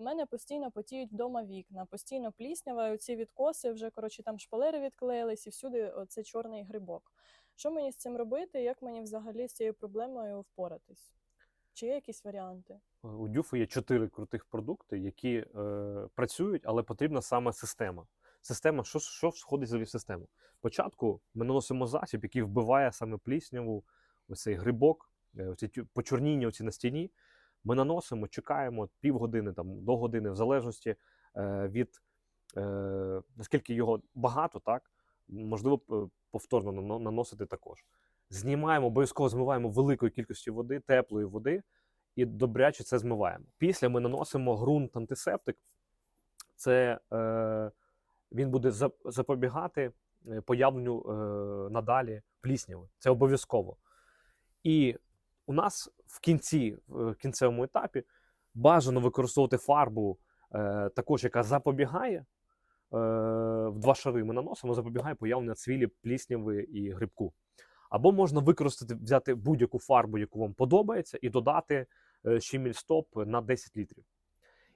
У мене постійно потіють вдома вікна, постійно пліснява, і оці відкоси вже коротше там шпалери відклеїлись, і всюди оце чорний грибок. Що мені з цим робити? Як мені взагалі з цією проблемою впоратись? Чи є якісь варіанти? У Дюфу є чотири крутих продукти, які е, працюють, але потрібна саме система. Система, що, що входить в систему? Спочатку ми наносимо засіб, який вбиває саме плісняву, ось цей грибок, е, оці почорніння оці на стіні. Ми наносимо, чекаємо півгодини там, до години, в залежності е, від е, наскільки його багато, так можливо повторно наносити також. Знімаємо, обов'язково змиваємо великою кількістю води, теплої води, і добряче це змиваємо. Після ми наносимо ґрунт антисептик. Це е, він буде запобігати е, появленню е, надалі плісняви. Це обов'язково. І у нас в кінці, в кінцевому етапі, бажано використовувати фарбу, е, також, яка запобігає. е, В два шари ми наносимо, запобігає появленню цвілі, плісняви і грибку. Або можна використати, взяти будь-яку фарбу, яку вам подобається, і додати е, щеміль стоп на 10 літрів.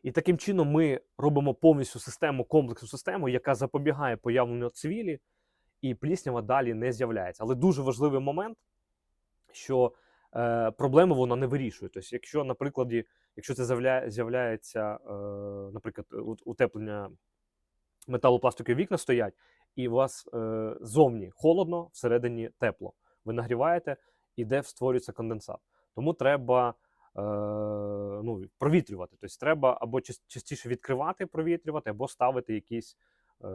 І таким чином ми робимо повністю систему, комплексну систему, яка запобігає появленню цвілі, і пліснява далі не з'являється. Але дуже важливий момент, що е, проблему вона не вирішує. Тобто, якщо, наприклад, якщо це з'являється, е, наприклад, утеплення металопластикові вікна стоять, і у вас е, зовні холодно, всередині тепло. Ви нагріваєте, і де створюється конденсат. Тому треба е, ну, провітрювати. Тобто треба або частіше відкривати, провітрювати, або ставити якісь е,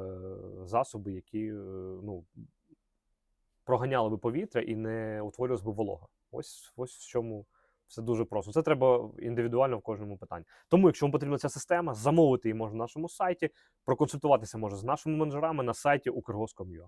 засоби, які е, ну, проганяли би повітря і не утворювалась би волога. Ось, ось в чому все дуже просто. Це треба індивідуально в кожному питанні. Тому, якщо вам потрібна ця система, замовити її можна на нашому сайті, проконсультуватися може з нашими менеджерами на сайті Укргос.com.ua.